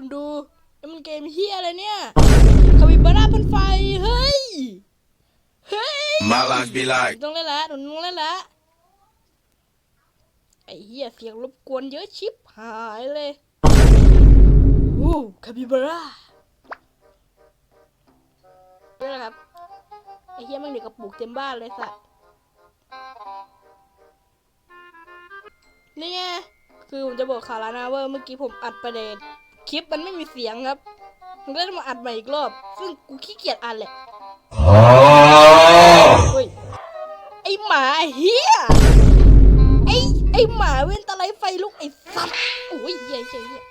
คุณดูนี่มันเกมเฮียอะไรเนี่ยคาบิบาร่าพันไฟ เฮ้ย เฮ้ย My life be like ต้องเล่นละหนูต้องเล่นละไอ้เหี้ยเสียงรบกวนเยอะชิบหายเลยโอ้คาบิบาร่านี่แหละครับ ไอ้เหี้ยแมันเด็กกระปุกเต็มบ้านเลยสัตว์นี่ไง คือผมจะบอกข่าวแล้วนะว่าเมื่อกี้ผมอัดประเด็น คลิปมันไม่มีเสียงครับผมก็เลยมาอัดใหม่อีกรอบ ซึ่งกูขี้เกียจอัดแหละเฮ้ยไอหมาเฮียไอไอหมาเว้นตะไลไฟลุกไอสัตว์โอ้ยเฮียเฮียเฮีย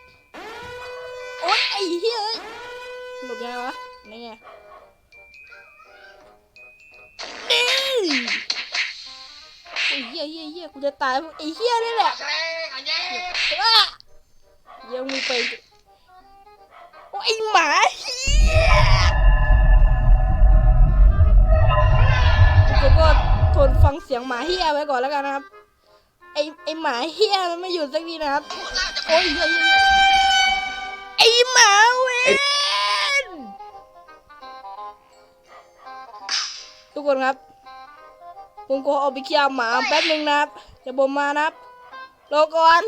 โอ๊ยไอเฮียเอ้ยหลบยังไงวะนี่ไงนี่โอ้ยเฮียเฮียเฮียกูจะตายเพราะไอเฮียนี่แหละ หมาเฮียทุกคนก็ทนฟังเสียงหมาเฮียไว้ก่อนแล้วกันนะครับ ไอไอหมาเฮียมันไม่หยุดสักทีนะครับ โอ้ยไอหมาเวนทุกคนครับ ผมก็ออกไปเคลียร์หมาแป๊บหนึ่งนะครับเดี๋ยวผมมานะครับรอก่อน